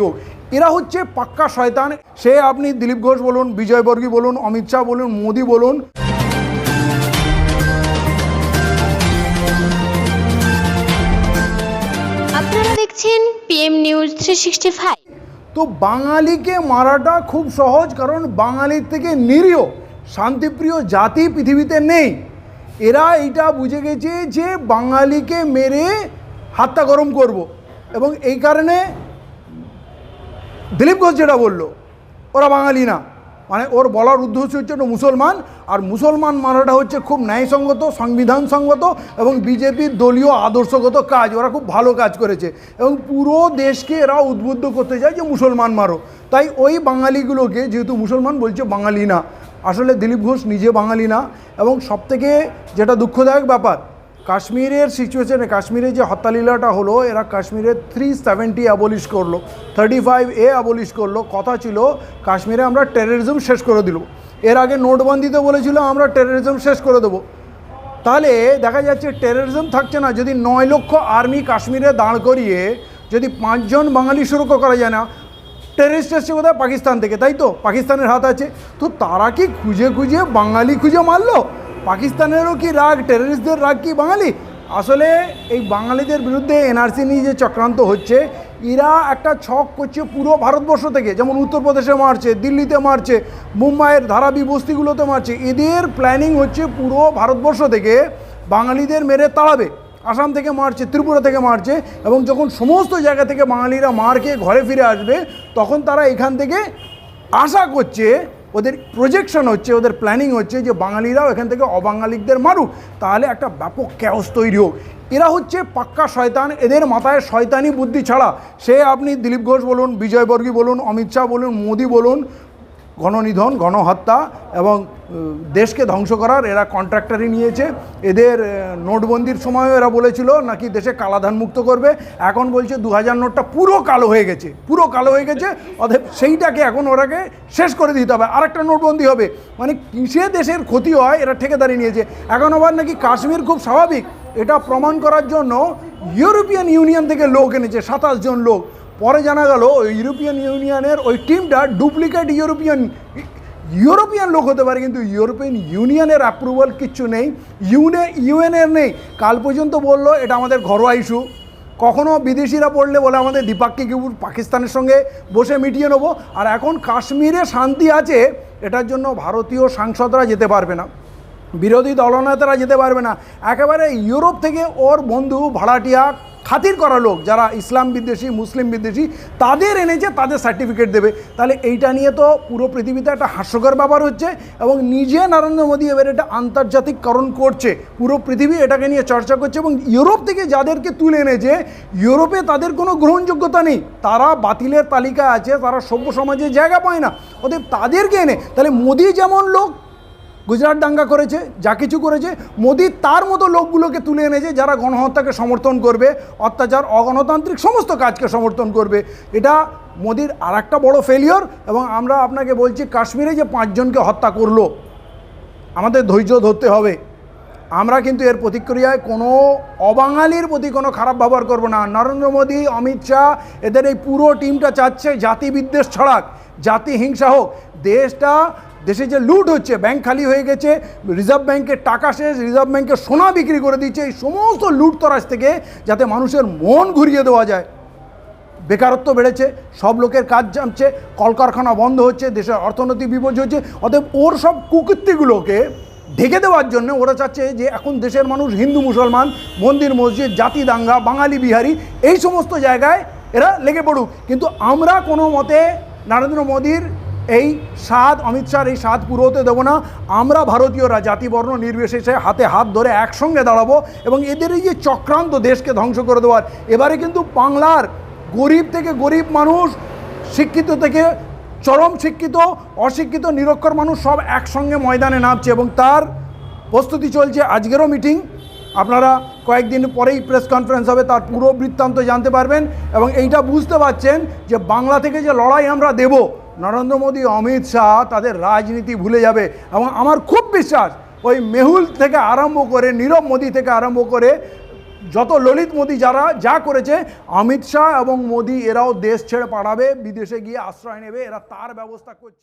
যোগ। এরা হচ্ছে পাক্কা শয়তান। সে আপনি দিলীপ ঘোষ বলুন বিজয় বর্গী বলুন অমিত শাহ বলুন মোদি বলুন। আপনারা দেখছেন PM news three sixty five তো বাঙালিকে মারাটা খুব সহজ কারণ বাঙালির থেকে নিরীহ শান্তিপ্রিয় জাতি পৃথিবীতে নেই। এরা এটা বুঝে গেছে যে বাঙালিকে মেরে হাতটা গরম করব। এবং এই কারণে দিলীপ ঘোষ যেটা বলল, ওরা বাঙালি না। মানে ওর বলার উদ্দেশ্য হচ্ছে ওটা মুসলমান, আর মুসলমান মানাটা হচ্ছে খুব ন্যায়সঙ্গত, সংবিধানসঙ্গত এবং বিজেপির দলীয় আদর্শগত কাজ। ওরা খুব ভালো কাজ করেছে এবং পুরো দেশকে এরা উদ্বুদ্ধ করতে চায় যে মুসলমান মারো। তাই ওই বাঙালিগুলোকে, যেহেতু মুসলমান বলছে বাঙালি না, আসলে দিলীপ ঘোষ নিজে বাঙালি না এবং সবথেকে যেটা দুঃখদায়ক ব্যাপার কাশ্মীরের সিচুয়েশনে কাশ্মীরে যে হত্যালীলাটা হলো, এরা কাশ্মীরে থ্রি সেভেন্টি অ্যাবলিশ করল থার্টি ফাইভ এ অ্যাবলিশ করল। কথা ছিল, কাশ্মীরে আমরা টেররিজম শেষ করে দিল। এর আগে নোটবন্দিতে বলেছিল, আমরা টেররিজম শেষ করে দেবো। তাহলে দেখা যাচ্ছে টেররিজম থাকছে না। যদি নয় লক্ষ আর্মি কাশ্মীরে দাঁড় করিয়ে, যদি পাঁচজন বাঙালি সুরক্ষা করা যায় না টেরিস্ট এসছে কোথায়? পাকিস্তান থেকে, তাই তো? পাকিস্তানের হাত আছে। তো তারা কি খুঁজে খুঁজে বাঙালি খুঁজে মারলো? পাকিস্তানেরও কি রাগ টেররিস্টদের রাগ কি বাঙালি? আসলে এই বাঙালিদের বিরুদ্ধে এনআরসি নিয়ে যে চক্রান্ত হচ্ছে, এরা একটা ছক করছে পুরো ভারতবর্ষ থেকে। যেমন উত্তরপ্রদেশে মারছে, দিল্লিতে মারছে, মুম্বাইয়ের ধারাবি বস্তিগুলোতে মারছে। এদের প্ল্যানিং হচ্ছে পুরো ভারতবর্ষ থেকে বাঙালিদের মেরে তাড়াবে। আসাম থেকে মারছে, ত্রিপুরা থেকে মারছে এবং যখন সমস্ত জায়গা থেকে বাঙালিরা মার খেয়ে ঘরে ফিরে আসবে, তখন তারা এখান থেকে আশা করছে ওদের প্রজেকশন হচ্ছে, ওদের প্ল্যানিং হচ্ছে যে বাঙালিরাও এখান থেকে অবাঙালিকদের মারুক। তাহলে একটা ব্যাপক ক্যাওস তৈরি হোক। এরা হচ্ছে পাক্কা শয়তান, এদের মাথায় শয়তানি বুদ্ধি ছাড়া। সে আপনি দিলীপ ঘোষ বলুন বিজয়বর্গী বলুন, অমিত শাহ বলুন, মোদি বলুন গণনিধন, গণহত্যা এবং দেশকে ধ্বংস করার এরা কন্ট্রাক্টারই নিয়েছে। এদের নোটবন্দির সময়ও এরা বলেছিল নাকি দেশে কালাধান মুক্ত করবে। এখন বলছে দু হাজার নোটটা পুরো কালো হয়ে গেছে, পুরো কালো হয়ে গেছে। অতএব সেইটাকে এখন ওরাকে শেষ করে দিতে হবে। আরেকটা নোটবন্দি হবে। মানে কিসে দেশের ক্ষতি হয় এরা ঠেকেদারি নিয়েছে। এখন আবার নাকি কাশ্মীর খুব স্বাভাবিক। এটা প্রমাণ করার জন্য ইউরোপিয়ান ইউনিয়ন থেকে লোক এনেছে, সাতাশ জন লোক। পরে জানা গেল ওই ইউরোপিয়ান ইউনিয়নের ওই টিমটা ডুপ্লিকেট ইউরোপিয়ান ইউরোপিয়ান লোক হতে পারে কিন্তু ইউরোপিয়ান ইউনিয়নের অ্যাপ্রুভাল কিচ্ছু নেই, ইউনে ইউএনের নেই। কাল পর্যন্ত বলল, এটা আমাদের ঘরোয়া ইস্যু কখনো বিদেশিরা পড়লে বলে আমাদের দ্বিপাক্ষিক পাকিস্তানের সঙ্গে বসে মিটিয়ে নেব। আর এখন কাশ্মীরে শান্তি আছে, এটার জন্য ভারতীয় সাংসদরা যেতে পারবে না, বিরোধী দলনেতারা যেতে পারবে না। একেবারে ইউরোপ থেকে ওর বন্ধু ভাড়াটিয়া খাতির করা লোক যারা ইসলাম বিদ্বেষী, মুসলিম বিদ্বেষী, তাদের এনেছে, তাদের সার্টিফিকেট দেবে। তাহলে এইটা নিয়ে তো পুরো পৃথিবীতে একটা হাস্যকর ব্যাপার হচ্ছে এবং নিজে নরেন্দ্র মোদী এবার এটা আন্তর্জাতিককরণ করছে। পুরো পৃথিবী এটাকে নিয়ে চর্চা করছে এবং ইউরোপ থেকে যাদেরকে তুলে এনেছে, ইউরোপে তাদের কোনো গ্রহণযোগ্যতা নেই। তারা বাতিলের তালিকা আছে, তারা সভ্য সমাজে জায়গা পায় না। ওদের তাদেরকে এনে, তাহলে মোদী যেমন লোক গুজরাট দাঙ্গা করেছে, যা কিছু করেছে, মোদি তার মতো লোকগুলোকে তুলে এনেছে যারা গণহত্যাকে সমর্থন করবে, অত্যাচার, অগণতান্ত্রিক সমস্ত কাজকে সমর্থন করবে। এটা মোদির আর একটা বড়ো ফেলিওর এবং আমরা আপনাকে বলছি, কাশ্মীরে যে পাঁচজনকে হত্যা করল, আমাদের ধৈর্য ধরতে হবে। আমরা কিন্তু এর প্রতিক্রিয়ায় কোনো অবাঙালির প্রতি কোনো খারাপ ব্যবহার করব না। নরেন্দ্র মোদী, অমিত শাহ, এদের এই পুরো টিমটা চাচ্ছে জাতি বিদ্বেষ ছড়াক, জাতি হিংসা হোক। দেশটা দেশে যে লুট হচ্ছে ব্যাংক খালি হয়ে গেছে রিজার্ভ ব্যাংকের টাকা শেষ রিজার্ভ ব্যাংকের সোনা বিক্রি করে দিচ্ছে, এই সমস্ত লুট তরাজ থেকে যাতে মানুষের মন ঘুরিয়ে দেওয়া যায়। বেকারত্ব বেড়েছে, সব লোকের কাজ জামছে, কলকারখানা বন্ধ হচ্ছে, দেশের অর্থনৈতিক বিপর্যয় হচ্ছে, অতএব ওর সব কুকৃতিগুলোকে ঢেকে দেওয়ার জন্য ওরা চাচ্ছে যে এখন দেশের মানুষ হিন্দু, মুসলমান, মন্দির, মসজিদ, জাতি দাঙ্গা, বাঙালি, বিহারি, এই সমস্ত জায়গায় এরা লেগে পড়ুক। কিন্তু আমরা কোনো মতে নরেন্দ্র মোদীর এই স্বাদ অমিত শাহর এই স্বাদ পুরো হতে দেবো না। আমরা ভারতীয়রা জাতিবর্ণ নির্বিশেষে হাতে হাত ধরে একসঙ্গে দাঁড়াবো এবং এদের এই যে চক্রান্ত দেশকে ধ্বংস করে দেওয়ার, এবারে কিন্তু বাংলার গরিব থেকে গরিব মানুষ, শিক্ষিত থেকে চরম শিক্ষিত, অশিক্ষিত, নিরক্ষর মানুষ সব একসঙ্গে ময়দানে নামছে এবং তার প্রস্তুতি চলছে আজকেরও মিটিং। আপনারা কয়েকদিন পরেই প্রেস কনফারেন্স হবে, তার পুরো বৃত্তান্ত জানতে পারবেন এবং এইটা বুঝতে পারছেন যে বাংলা থেকে যে লড়াই আমরা দেব নরেন্দ্র মোদী, অমিত শাহ তাদের রাজনীতি ভুলে যাবে এবং আমার খুব বিশ্বাস ওই মেহুল থেকে আরম্ভ করে, নীরব মোদী থেকে আরম্ভ করে, যত ললিত মোদী যারা যা করেছে, অমিত শাহ এবং মোদী এরাও দেশ ছেড়ে পাড়াবে বিদেশে গিয়ে আশ্রয় নেবে, এরা তার ব্যবস্থা করছে।